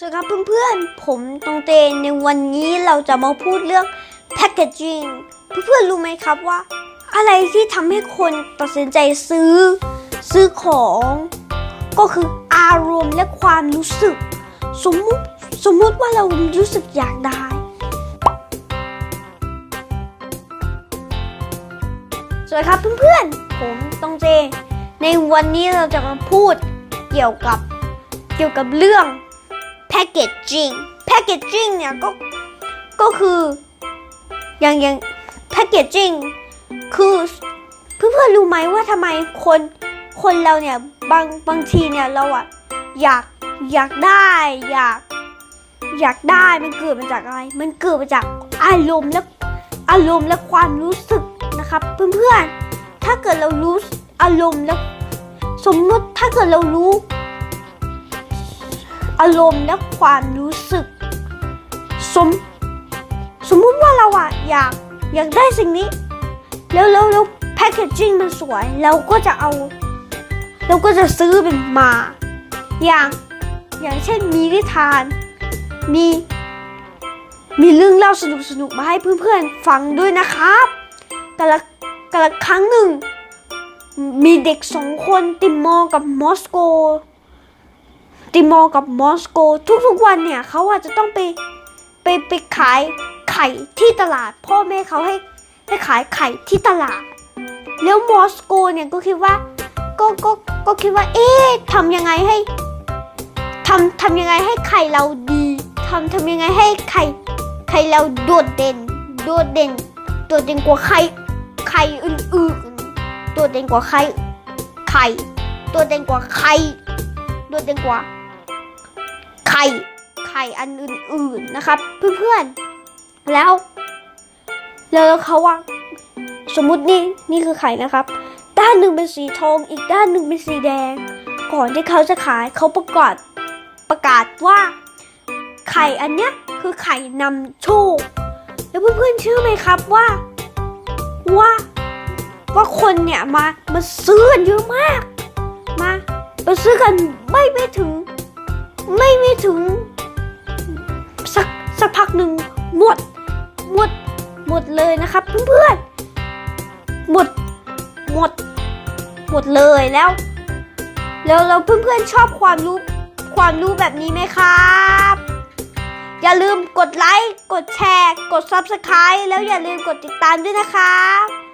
สวัสดีครับเพื่อนๆ ผมตรงเตในวันนี้เราจะมาพูดเรื่อง packaging เพื่อนๆ รู้ไหมครับว่า อะไรที่ทำให้คนตัดสินใจซื้อ ซื้อของ ก็คืออารมณ์และความรู้สึก สมมุติสมมุติว่าเรารู้สึกอยากได้ สวัสดีครับเพื่อนๆ ผมตรงเจ ในวันนี้เราจะมาพูดเกี่ยวกับเกี่ยวกับเรื่อง packaging packaging เนี่ยก็ก็คืออย่างอย่าง packaging คือเพื่อนๆรู้ไหมว่าทำไมคนคนเราเนี่ยบางบางทีเนี่ยเราอะอยากอยากได้อยากอยากได้มันเกิดมาจากอะไร มันเกิดมาจากอารมณ์และอารมณ์และความรู้สึกนะครับ เพื่อนๆ ถ้าเกิดเรารู้อารมณ์และสมมติถ้าเกิดเรารู้ารมณ์และความรู้สึก สม สมมุติว่าเราอะอยากอยากได้สิ่งนี้ แล้วแล้วแล้วแพคเกจจิ้งมันสวย เราก็จะเอา เราก็จะซื้อมันมา อย่างอย่างเช่นมีนิทาน มี มีเรื่องเล่าสนุกสนุกมาให้เพื่อนๆฟังด้วยนะครับแต่ละแต่ละครั้งหนึ่ง มีเด็กสองคนติมอกับมอสโก ติมอร์กับมอสโกทุกๆวันเนี่ยเขาอาจจะต้องไปไปไปขายไข่ที่ตลาด พ่อแม่เขาให้ให้ขายไข่ที่ตลาด แล้วมอสโกเนี่ยก็คิดว่าก็ก็ก็คิดว่า เอ๊ะทำยังไงให้ทำทำยังไงให้ไข่เราดีทำทำยังไงให้ไข่ไข่เราโดดเด่น โดดเด่นโดดเด่นกว่าไข่ไข่อื่นๆโดดเด่นกว่าไข่ไข่โดดเด่นกว่าไข่โดดเด่นกว่า ข่ไข่อันอื่นๆนะครับ เพื่อนๆ แล้ว แล้วเขาว่าสมมุตินี่นี่คือไข่นะครับ ด้านหนึ่งเป็นสีทองอีกด้านหนึ่งเป็นสีแดง ก่อนที่เขาจะขายเขาประกาศประกาศว่า ไข่อันเนี้ยคือไข่นำโชคแล้วเพื่อนๆเชื่อไหมครับว่าว่าว่าคนเนี่ยมามาซื้อกันเยอะมาก มามาซื้อกันไม่ไม่ถึง ไม่ไม่ถึง สักสักพักหนึ่งหมด หมด หมดเลยนะครับเพื่อนๆหมด หมด หมดเลยแล้ว แล้วแล้วเพื่อนๆชอบความรู้ความรู้แบบนี้ไหมครับ อย่าลืมกดไลค์ กดแชร์ กด Subscribe แล้วอย่าลืมกดติดตามด้วยนะครับ